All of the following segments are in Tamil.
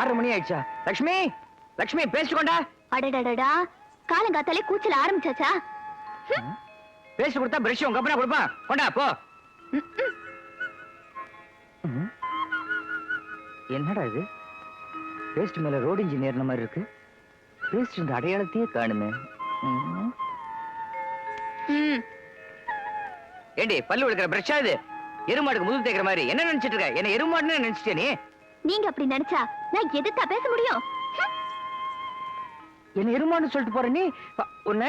ஆறு மணி ஆயிடுச்சா. லக்ஷ்மி லக்ஷ்மி பேசிட்டு கொண்டா. அடடடடா காலங்காத்தாலே கூச்சல் ஆரம்பிச்சாச்சா? பேசி கொடுத்தா பிரஷ் உங்க அப்பனா கொடுப்பான் கொண்டா போ. என்னடா இது? பேஸ்ட் மேல ரோடு இன்ஜினியர் மாதிரி இருக்கு. பேஸ்ட் இந்த அடையாளத்தையே காணுமே. ஏண்டி பல்லு விளக்குற பிரஷா இது? எருமாடுக்கு முதுகு தேய்க்கிற மாதிரி. என்ன நினைச்சிட்டு இருக்க? என்ன எருமாடுன்னு நினைச்சிட்டே நீ? நீங்க அப்படி நினைச்சா நான் எதுக்கா பேச முடியும். என்ன எருமாடுன்னு சொல்லிட்டு போற நீ? உன்ன.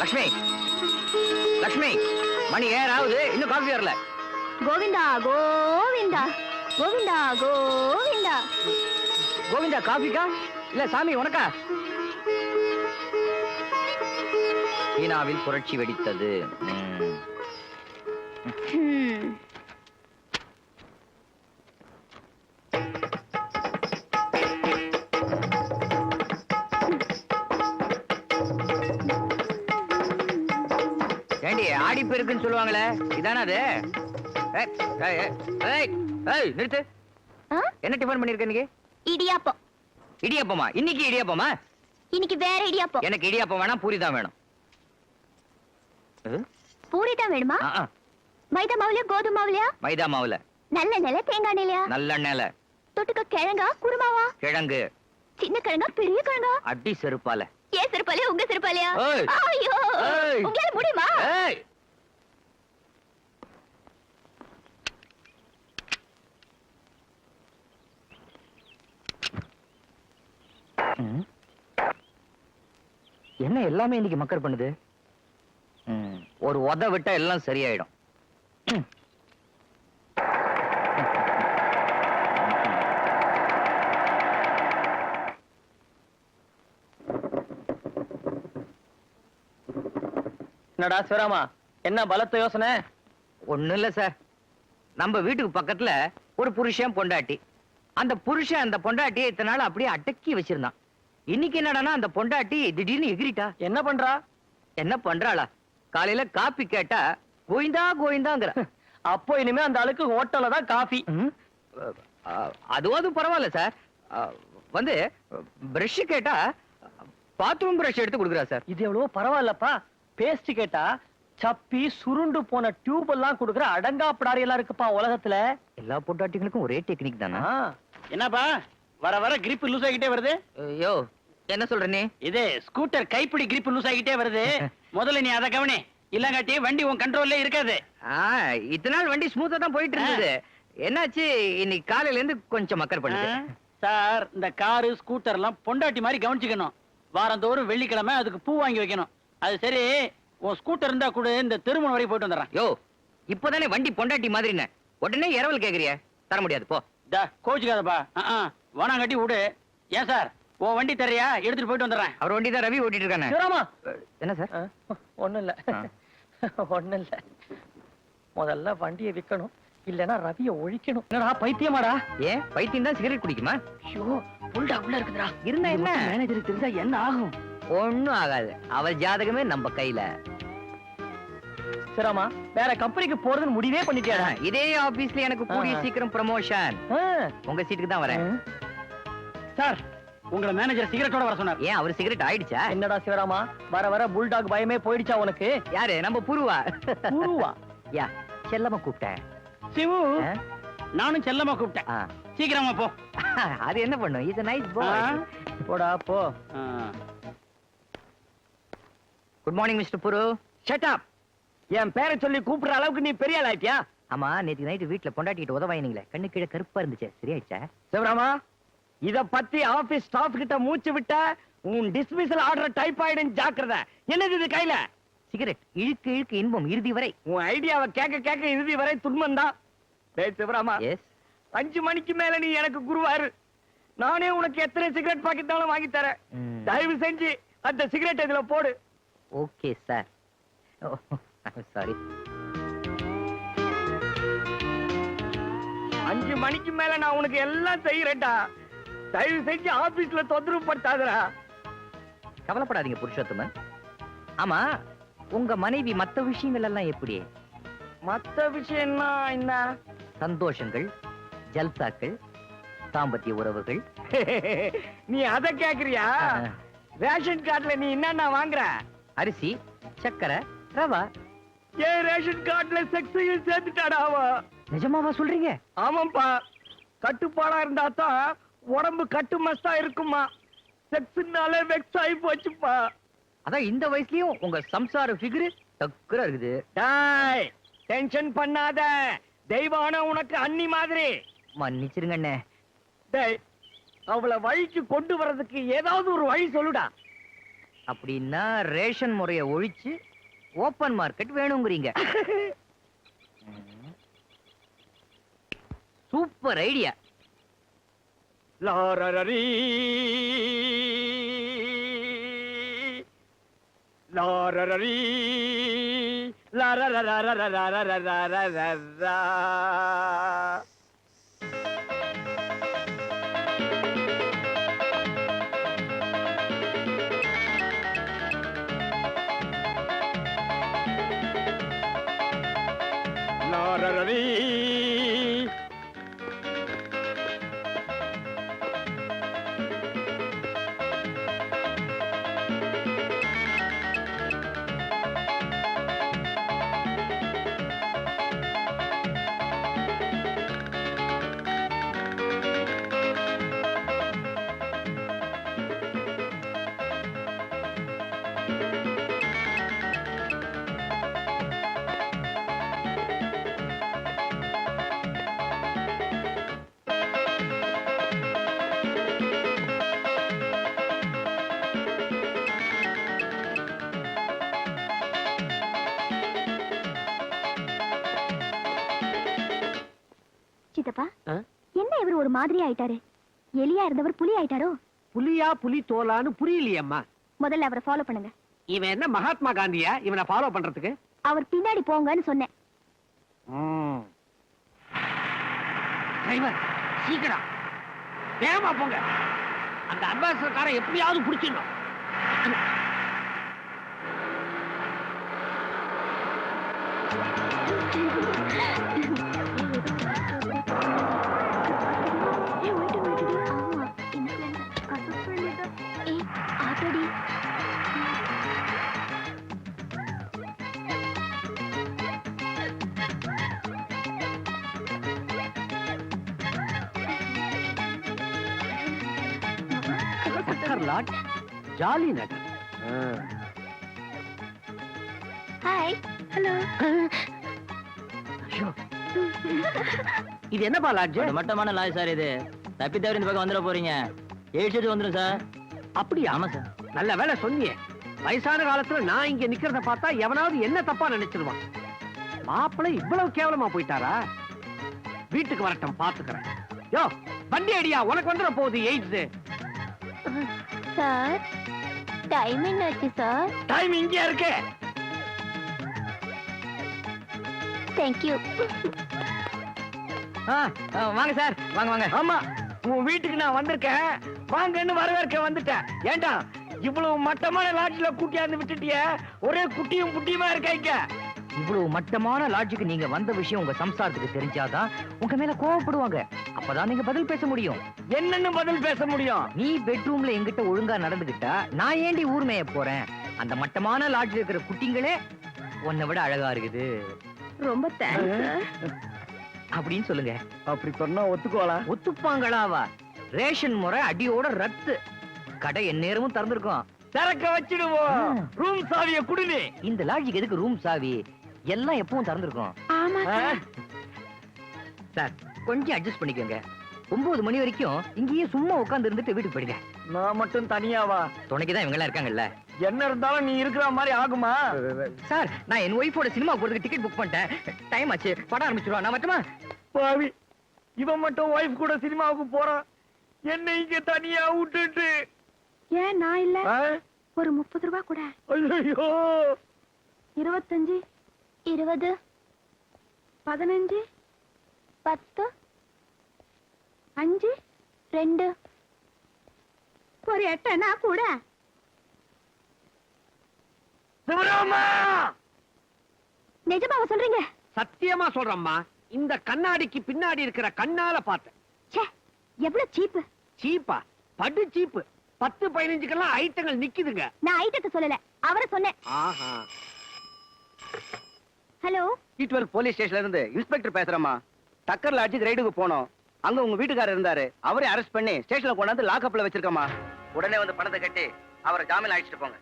லக்ஷ்மி. லக்ஷ்மி மணி ஏன் ஆகுது. இன்னும் காஃபி வரல. கோவிந்தா கோவிந்தா. கோவிந்தா கோவிந்தா. கோவிந்தா காஃபிக்கா இல்ல சாமி உனக்கா? சீனாவில் புரட்சி வெடித்தது. ஏண்டி ஆடி பெருக்குன்னு சொல்லுவாங்களே? இதானே அது? நிறுத்து? என்ன டிஃபன் பண்ணிருக்க இன்னைக்கு? இடியாப்பம். இடியாப்பமா? இன்னைக்கு இடியாப்பமா? இன்னைக்கு வேற இடியாப்பம். எனக்கு இடியாப்பம் வேணாம் பூரி தான் வேணும். பூரி தான் வேணுமா? மைதா மாவுலயா கோதுமை மாவுலயா? மைதா மாவுல. நல்ல நில தேங்காய் நிலையா நல்லெண்ணெயில தொட்டுக்க கிழங்கா குருமாவா? கிழங்கு. சின்ன கிழங்கா பெரிய கிழங்கா? அடி செருப்பால. ஏன் சிறுப்பாலையா உங்க சிறுப்பாலையா ஏய். ஐயோ. உங்களால முடியுமா. என்ன எல்லாமே இன்னைக்கு மக்கர் பண்ணுது? ஒரு உத விட்டா எல்லாம் சரியாயிடும். என்னடா சிவராமா? என்ன பலத்த யோசனை? ஒண்ணும் இல்ல சார். நம்ம வீட்டுக்கு பக்கத்துல ஒரு புருஷன் பொண்டாட்டி. அந்த புருஷன் அந்த பொண்டாட்டியை இத்தனை நாள் அப்படியே அடக்கி வச்சிருந்தான். இன்னைக்கு என்னடான்னா அந்த பொண்டாட்டி திடீர்னு எகிரிட்டா. என்ன பண்றா? என்ன பண்றாளா? காலையில காப்பி கேட்டா கோயிந்தா கோயிந்தாங்கிற அப்போ இனிமே அந்த ஆளுக்கு ஹோட்டல்ல தான் காஃபி அதுவாது பரவாயில்ல சார். வந்து பிரஷ் கேட்டா பாத்ரூம் பிரஷ் எடுத்து கொடுக்குறா சார். இது எவ்வளவோ பரவாயில்லப்பா. பேஸ்ட் கேட்டா சப்பி சுருண்டு போன டியூப் எல்லாம் கொடுக்குற அடங்காப்பிடாரி எல்லாம் இருக்குப்பா உலகத்துல. எல்லா பொண்டாட்டிகளுக்கும் ஒரே டெக்னிக் தானா? என்னப்பா வர வர கிரிப் லூஸ் ஆகிட்டே வருது? யோ என்ன சொல்ற நீ இது ஸ்கூட்டர் கைப்பிடி கிரிப் லூஸ் ஆகிட்டே வருது. முதல்ல நீ அதை கவனி. இல்லங்காட்டி வண்டி உன் கண்ட்ரோல்ல இருக்காது. ஆ, இத்தனை நாள் வண்டி ஸ்மூத்தா தான் போயிட்டு இருந்தது என்னாச்சு? இன்னைக்கு காலையில இருந்து கொஞ்சம் மக்கர் பண்ணுது? சார் இந்த காரு ஸ்கூட்டர் எல்லாம் பொண்டாட்டி மாதிரி கவனிச்சுக்கணும். வாரந்தோறும் வெள்ளிக்கிழமை அதுக்கு பூ வாங்கி வைக்கணும். அது சரி உன் ஸ்கூட்டர் இருந்தா கூட இந்த திருமணம் வரைக்கும் போயிட்டு வந்துடுறேன். யோ இப்பதானே வண்டி பொண்டாட்டி மாதிரின்னு உடனே இரவல் கேக்குறிய? தர முடியாது போ. கோச்சுக்காதப்பா. வேணாம் கட்டி விடு. ஏன் சார்? உன் வண்டி தரையா எடுத்துட்டு போயிட்டு வந்துடுறேன். அவர் வண்டி தான் ரவி ஓட்டிட்டு இருக்கானே சிவராமா? என்ன சார்? ஒண்ணும் இல்ல. ஒண்ணும் இல்ல. முதல்ல வண்டியை விக்கணும். இல்லனா ரவிய ஒழிக்கணும். என்னடா பைத்தியமாடா? ஏன்? பைத்தியம் தான் சிகரெட் குடிக்குமா? ஐயோ புல்டா உள்ள இருக்குதுடா. இருந்தா என்ன? மேனேஜருக்கு தெரிஞ்சா என்ன ஆகும்? ஒண்ணும் ஆகாது. அவ ஜாதகமே நம்ம கையில. சிவராமா வேற கம்பெனிக்கு போறதுன்னு முடிவே பண்ணிட்டியாடா? இதே ஆபீஸ்ல எனக்கு கூடிய. சீக்கிரம் ப்ரமோஷன். உங்க சீட்டுக்கு தான் வரேன். சார் உங்களை மேனேஜர் சிகரெட்டோட வர சொன்னார். ஏன் அவர் சிகரெட் ஆயிடுச்சா? என்னடா சிவராமா? வர வர புல்டாக் பயமே போயிடுச்சா உனக்கு? யாரு? நம்ம புருவா? குருவா யா செல்லமா கூப்பிட்டேன். சிவு? நானும் செல்லமா கூப்பிட்டேன். சீக்கிரமா போ. அது என்ன பண்ணும்? Is nice? பாய் போடா போ. Good morning mister Puru shut up என் பேரை சொல்லி கூப்பிடுற அளவுக்கு நீ பெரிய ஆள் ஆயிட்டியா? ஆமா நேத்து நைட்டு வீட்ல பொண்டாட்டிட்டு உதவாயினீங்களே. கண்ணு கீழே கருப்பா இருந்துச்சு. சரியாயிடுச்சா? சிவராமா? இத பத்தி ஆபீஸ் ஸ்டாஃப் கிட்ட மூச்சு விட்ட உன் டிஸ்மிசல் ஆர்டர் டைப் ஆயிடும் ஜாக்கிரதை. என்னது இது கையில? சிகரெட் இழுக்கு இழுக்கு இன்பம் இறுதி வரை. உன் ஐடியாவை கேட்க கேட்க இறுதி வரை துன்பம் தான். டேய் சிவராமா எஸ் அஞ்சு மணிக்கு மேல நீ எனக்கு குருவாரு. நானே உனக்கு எத்தனை சிகரெட் பாக்கெட்டாலும் வாங்கி தரேன். தயவு செஞ்சு அந்த சிகரெட் இதுல போடு. ஓகே சார் சாரி அஞ்சு மணிக்கு மேல நான் உனக்கு எல்லாம் செய்யறேன்டா. தயவு செஞ்சு ஆபீஸ்ல தொந்தரவு படுத்தாதரா கவலைப்படாதீங்க புருஷோத்தம. ஆமா உங்க மனைவி மத்த விஷயங்கள் எல்லாம் எப்படி? மத்த விஷயம்னா என்ன? சந்தோஷங்கள் ஜல்சாக்கள் தாம்பத்திய உறவுகள். நீ அத கேக்குறியா? ரேஷன் கார்டுல நீ என்னென்ன வாங்குற? அரிசி சக்கரை ரவா. ஏன் ரேஷன் கார்டுல செக்ஸையும் சேர்த்துட்டாடா நிஜமாவா சொல்றீங்க? ஆமாப்பா கட்டுப்பாடா இருந்தா தான் உடம்பு கட்டு மஸ்தா இருக்குமா? செக்ஸ்னாலே வெக்ஸ் ஆகி போச்சுப்பா. அதான் இந்த வயசுலயும் உங்க சம்சார ஃபிகர் டக்குரா இருக்குது. டாய் டென்ஷன் பண்ணாத. தெய்வான உனக்கு அன்னி மாதிரி. மன்னிச்சிருங்க அண்ணே டேய் அவளை வழிக்கு கொண்டு வர்றதுக்கு ஏதாவது ஒரு வழி சொல்லுடா. அப்படின்னா ரேஷன் முறையை ஒழிச்சு ஓப்பன் மார்க்கெட் வேணுங்கிறீங்க. Super idea. லாரரீ லாரரீ லாரரரரரரரரரரரா சித்தப்பா? என்ன இவர் ஒரு மாதிரி ஆயிட்டாரு? எலியா இருந்தவர் புலி ஆயிட்டாரோ? புலியா புலி தோலான்னு புரியலையம்மா. முதல்ல அவரை ஃபாலோ பண்ணுங்க. இவன் என்ன மகாத்மா காந்தியா? இவனை ஃபாலோ பண்றதுக்கு? அவர் பின்னாடி போங்கன்னு சொன்னேன். டிரைவர் சீக்கிரம். வேகமா போங்க. அந்த அம்பாசிடர் காரை எப்படியாவது பிடிச்சிடணும். ஏய், ஜாலி நகர் ஹாய் ஹலோ. இது என்னப்பா லாட்ஜ் மட்டமான லாய் சார் இது. தப்பி தவறி இந்த பக்கம் வந்துட போறீங்க. ஏழு வந்துடும் சார் அப்படியா? ஆமா சார் நல்ல வேலை சொன்னியே. வயசான காலத்துல நான் இங்க நிக்கிறத பார்த்தா எவனாவது என்ன தப்பா நினைச்சிருவான். மாப்பிள்ளை இவ்வளவு கேவலமா போயிட்டாரா? வீட்டுக்கு வரட்டும் பாத்துக்கிறேன். யோ வண்டி அடியா? உனக்கு வந்துட போகுது எய்ட்ஸ் சார். டைம் என்னாச்சு சார்? டைம் இங்கே இருக்கு. தேங்க்யூ வாங்க சார். வாங்க வாங்க. ஆமா. உன் வீட்டுக்கு நான் வந்திருக்கேன். வாங்கன்னு வரவேற்க வந்துட்டேன். ஏண்டா இவ்வளவு மட்டமான லாட்ஜ்ல கூட்டியாந்து விட்டுட்டிய? ஒரே குட்டியும் புட்டியுமா இருக்க இங்க? இவ்வளவு மட்டமான லாட்ஜுக்கு நீங்க வந்த விஷயம் உங்க சம்சாரத்துக்கு தெரிஞ்சாதான் உங்க மேல கோவப்படுவாங்க. அப்பதான் நீங்க பதில் பேச முடியும். என்னன்னு பதில் பேச முடியும்? நீ பெட்ரூம்ல என்கிட்ட ஒழுங்கா நடந்துகிட்டா நான் ஏண்டி ஊர் மேய போறேன்? அந்த மட்டமான லாட்ஜ்ல இருக்கிற குட்டிங்களே உன்னை விட அழகா இருக்குது. ரொம்ப அப்படின்னு சொல்லுங்க. அப்படி சொன்னா ஒத்துக்கோலா ஒத்துப்பாங்களாவா? ரேஷன் முறை அடியோட ரத்து. கடை எந்நேரமும் திறந்திருக்கும். திறக்க வச்சிடுவோம். ரூம் சாவிய குடுனி இந்த லாட்ஜுக்கு எதுக்கு ரூம் சாவி? எல்லாம் எப்பவும் திறந்திருக்கும். ஆமா சார் சார் கொஞ்சம் அட்ஜஸ்ட் பண்ணிக்கோங்க. ஒன்பது மணி வரைக்கும் இங்கேயே சும்மா உட்கார்ந்து இருந்துட்டு வீட்டுக்கு போயிடுங்க. நான் மட்டும் தனியாவா? துணைக்கு தான் இவங்க எல்லாம் இருக்காங்கல்ல. என்ன இருந்தாலும் நீ இருக்கிற மாதிரி ஆகுமா? சார் நான் என் ஒய்ஃபோட சினிமா போறதுக்கு டிக்கெட் புக் பண்ணிட்டேன். டைம் ஆச்சு. படம் ஆரம்பிச்சிருவா. நான் மட்டுமா? பாவி இவன் மட்டும் ஒய்ஃப் கூட சினிமாவுக்கு போறான். என்ன இங்க தனியா விட்டுட்டு. ஏன் நான் இல்ல? ஆ? ஒரு முப்பது ரூபா கூட. ஐயோ இருபத்தஞ்சு. இருபது பதினஞ்சு பத்து அஞ்சு ஒரு எட்டனா கூட? சிவராமா! நிஜமாவா சொல்றீங்க? சத்தியமா சொல்றேம்மா. இந்த கண்ணாடிக்கு பின்னாடி இருக்கிற கண்ணால பார்த்தேன். ச்சே எவ்வளவு சீப்பு. சீப்பா? படு சீப்பு. பத்து பதினஞ்சுக்கெல்லாம் ஐட்டங்கள் நிக்குதுங்க. நான் ஐட்டத்தை சொல்லல அவரை சொன்னேன். ஆஹா. ஹலோ டுவெல் போலீஸ் ஸ்டேஷன்ல இருந்து இன்ஸ்பெக்டர் பேசுறேம்மா. டக்கர்ல அடிச்சு ரைடுக்கு போனோம். அங்க உங்க வீட்டுக்காரர் இருந்தாரு. அவரே அரெஸ்ட் பண்ணி ஸ்டேஷன்ல கொண்டாந்து லாக்அப்ல வச்சிருக்கோமா உடனே வந்து பணத்தை கட்டி அவரை ஜாமீன் அழைச்சிட்டு போங்க.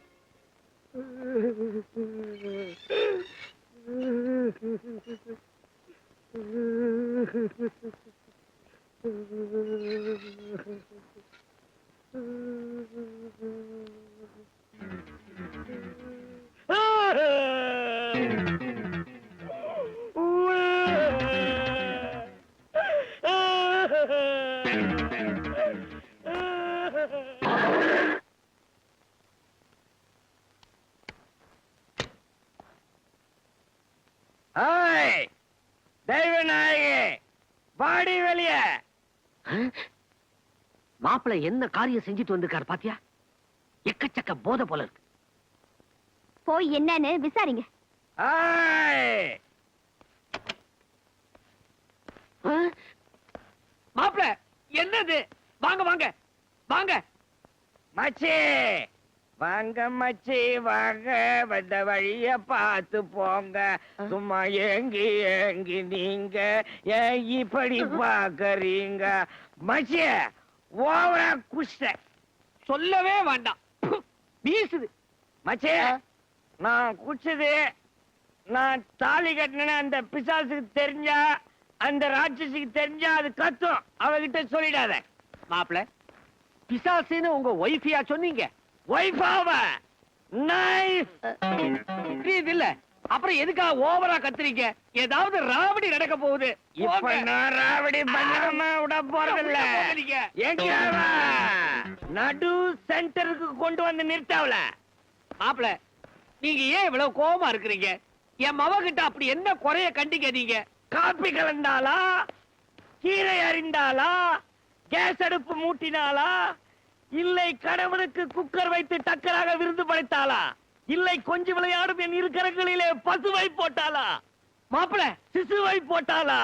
தெய்வநாயகி வாடி வெளிய. மாப்பிள்ளை என்ன காரியம் செஞ்சுட்டு வந்திருக்காரு பாத்தியா? எக்கச்சக்க போதை போல இருக்கு. போய் என்னன்னு விசாரிங்க. மாப்பிள்ள என்னது? வாங்க வாங்க வாங்க. மச்சி வாங்க மச்சி வாங்க. வந்த வழிய பார்த்து போங்க. சும்மா ஏங்கி ஏங்கி நீங்க. ஏன் இப்படி பாக்கறீங்க? மச்சி ஓவரா குஷ்ட. சொல்லவே வேண்டாம். வீசுது. மச்சி நான் குடிச்சது நான் தாலி கட்டின அந்த பிசாசுக்கு தெரிஞ்சா அந்த ராட்சசிக்கு தெரிஞ்சா அது கத்தும். அவகிட்ட சொல்லிடாத. மாப்பிள்ள பிசாசுன்னு உங்க ஒய்ஃபியா சொன்னீங்க. ஒய்ஃபாவ புரியுது இல்ல அப்புறம் எதுக்காக ஓவரா கத்துறீங்க? ஏதாவது ராவடி நடக்க போகுது. இப்ப. நான் ராவடி பண்ணாம விட போறீங்க. எங்கேயாவ? நடு சென்டருக்கு கொண்டு வந்து நிறுத்தாவல? மாப்பிள நீங்க ஏன் இவ்வளவு கோவமா இருக்கிறீங்க? என் மவ கிட்ட அப்படி என்ன குறைய கண்டிக்க நீங்க காப்பி கலந்தாளா கீரை அறிந்தாளா கேஸ் அடுப்பு மூட்டினாளா இல்லை கணவனுக்கு குக்கர் வைத்து டக்கராக விருந்து படைத்தாளா? இல்லை கொஞ்சம் விளையாடும் என் இரு கரங்களிலே பசுவை போட்டாளா? மாப்பிள சிசுவை போட்டாளா?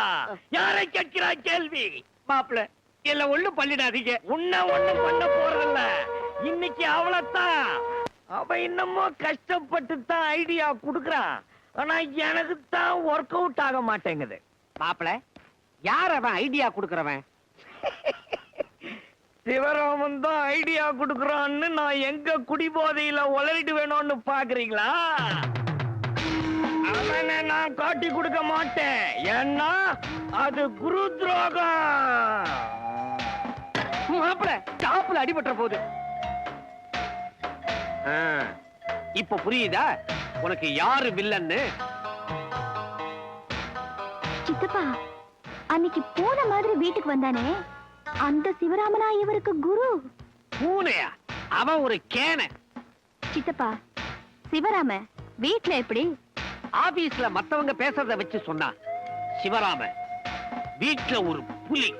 யாரை கேட்கிறாய் கேள்வி? மாப்பிள எல்லாம் ஒண்ணும் பண்ணிடாதீங்க. உன்ன ஒண்ணும் பண்ண போறதில்ல. இன்னைக்கு அவளத்தான். அவ இன்னமோ கஷ்டப்பட்டு தான் ஐடியா குடுக்கறான் ஆனா எனக்கு தான் ஒர்க் அவுட் ஆக மாட்டேங்குது. மாப்பிள யார் அவன் ஐடியா குடுக்கறவன்? சிவராமன் தான் ஐடியா குடுக்கறான்னு நான் எங்க குடிபோதையில உளறிட்டு வேணும்னு பாக்குறீங்களா? அவனை நான் காட்டி கொடுக்க மாட்டேன். ஏன்னா அது குரு துரோகம். மாப்பிள டாப்ல அடிபட்டுற போகுது ஆ, இப்ப புரியுதா? உனக்கு யாரு வில்லன்னு? சித்தப்பா அன்னைக்கு போன மாதிரி வீட்டுக்கு வந்தானே? அந்த சிவராமனா இவருக்கு குரு. பூனையா? அவன் ஒரு கேனை. சித்தப்பா சிவராம வீட்ல எப்படி? ஆபீஸ்ல மத்தவங்க பேசுறத வச்சு சொன்னா சிவராம வீட்ல ஒரு புலி.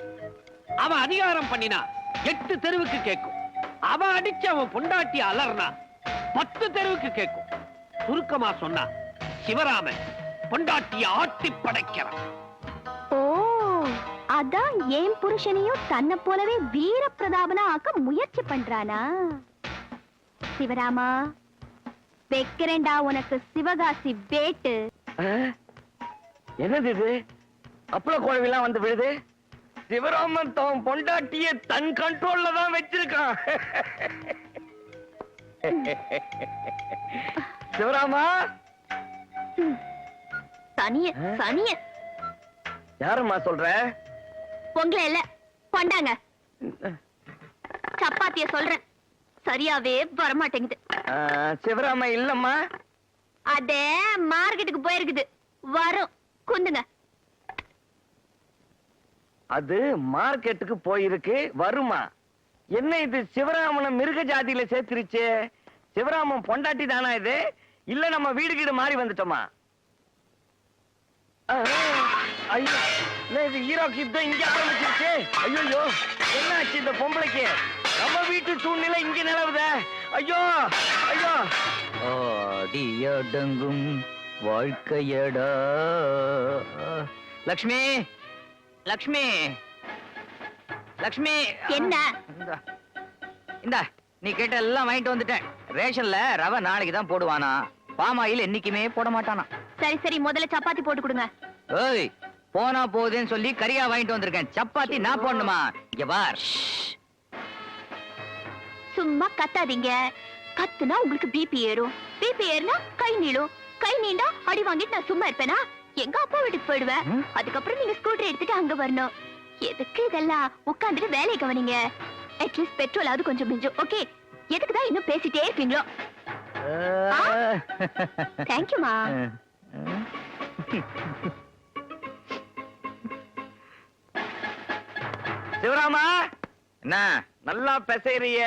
அவன் அதிகாரம் பண்ணினா எட்டு தெருவுக்கு கேட்கும் அவன் அடிச்சு அவன் பொண்டாட்டி அலர்னா பத்து தெருவுக்கு கேட்கும் சுருக்கமா சொன்னா சிவராம பொண்டாட்டிய ஆட்டி படைக்கிறான் அதான் என் புருஷனையும் தன்னை போலவே வீர பிரதாபனா ஆக்க முயற்சி பண்றானா? சிவராமா வைக்கிறேன்டா உனக்கு சிவகாசி வேட்டு. என்னது இது? அப்பள குழவிலாம் வந்து விழுது? சிவராமன் தன் பொண்டாட்டிய தன் கண்ட்ரோல்ல தான் வச்சிருக்கான். சிவராமா? சனிய சனிய யாரும்மா சொல்ற? உங்களை இல்ல கொண்டாங்க. சப்பாத்திய சொல்றேன். சரியாவே வரமாட்டேங்குது. சிவராம இல்லம்மா. அதே மார்க்கெட்டுக்கு போயிருக்குது. வரும். குந்துங்க அது மார்க்கெட்டுக்கு போயிருக்கு வருமா? என்ன இது சிவராமனை மிருக ஜாதியில சேர்த்துருச்சு? சிவராமன் பொண்டாட்டி தானா இது? இல்ல நம்ம வீடு கீடு மாறி வந்துட்டோமா? ஐயோ. என்ன இது ஹீரோக்கு யுத்தம் இங்க ஆரம்பிச்சிருச்சு ஐயோ என்ன ஆச்சு இந்த பொம்பளைக்கு? நம்ம வீட்டு சூழ்நிலை இங்க நிலவுதே. ஐயோ ஐயோ. ஓ அடியடங்கும் வாழ்க்கையடா. லக்ஷ்மி லக்ஷ்மி லக்ஷ்மி. என்ன? இந்தா. இந்தா நீ கேட்ட எல்லாம் வாங்கிட்டு வந்துட்டேன். ரேஷன்ல ரவை நாளைக்கு தான் போடுவானா? பாமாயில் என்னைக்குமே போட மாட்டானா? சரி சரி முதல்ல சப்பாத்தி போட்டு கொடுங்க. ஏய் போனா போகுதுன்னு சொல்லி கறியா வாங்கிட்டு வந்திருக்கேன். சப்பாத்தி நான் போடணுமா? இங்க பார். சும்மா கத்தாதீங்க. கத்துனா உங்களுக்கு பிபி ஏறும். பிபி ஏறுனா கை நீளும். கை நீண்டா அடி வாங்கிட்டு நான் சும்மா இருப்பேனா? எங்க அப்பா வீட்டுக்கு போயிடுவேன்? அதுக்கப்புறம் நீங்க ஸ்கூட்டர் எடுத்துட்டு அங்க வரணும். எதுக்கு இதெல்லாம்? உட்காந்துட்டு வேலையை கவனிங்க. அட்லீஸ்ட் பெட்ரோலாவது கொஞ்சம் மிஞ்சும். ஓகே எதுக்கு தான் இன்னும் பேசிட்டே இருப்பீங்களோ தேங்க்யூமா சிவராமா? என்ன? நல்லா பெசைறிய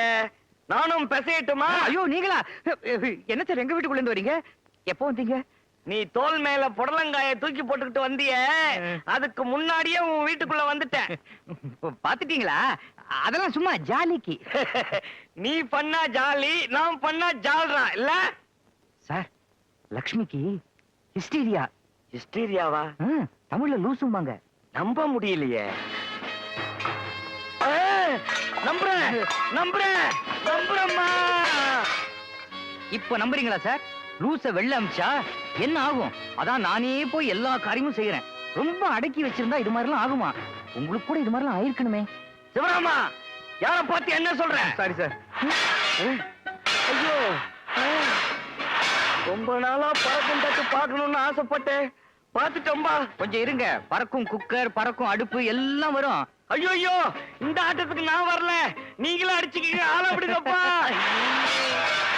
நானும் பெசையட்டுமா? ஐயோ நீங்களா? என்ன சார் எங்க வீட்டுக்குள்ள இருந்து வரீங்க? எப்போ வந்தீங்க? நீ தோல் மேல புடலங்காய தூக்கி போட்டுக்கிட்டு வந்திய. அதுக்கு முன்னாடியே உன் வீட்டுக்குள்ள வந்துட்டேன். பாத்துட்டீங்களா அதெல்லாம் சும்மா ஜாலிக்கு. நீ பண்ணா ஜாலி நான் பண்ணா ஜால்ரா இல்ல? சார் லக்ஷ்மிக்கு ஹிஸ்டீரியா. ஹிஸ்டீரியாவா? தமிழ்ல லூசும்பாங்க. நம்ப முடியலையே. நம்புறேன் நம்புறேன் நம்புறேம்மா. இப்ப நம்புறீங்களா சார்? லூச வெளில அமிச்சா என்ன ஆகும்? அதான் நானே போய் எல்லா காரியமும் செய்யறேன் ரொம்ப அடக்கி வச்சிருந்தா இது மாதிரிலாம் ஆகுமா? உங்களுக்கு கூட இது மாதிரிலாம் ஆயிருக்கணுமே. சிவராமா யார பார்த்து என்ன சொல்ற? சாரி சார் ஐயோ. ரொம்ப நாளா பறக்கும் தட்டு பார்க்கணும்னு ஆசைப்பட்டேன். பார்த்துட்டோம்பா கொஞ்சம் இருங்க. பறக்கும் குக்கர் பறக்கும் அடுப்பு எல்லாம் வரும். ஐயோ ஐயோ இந்த ஆட்டத்துக்கு நான் வரல. நீங்களும் அடிச்சுக்கீங்க. ஆள விடுங்கப்பா.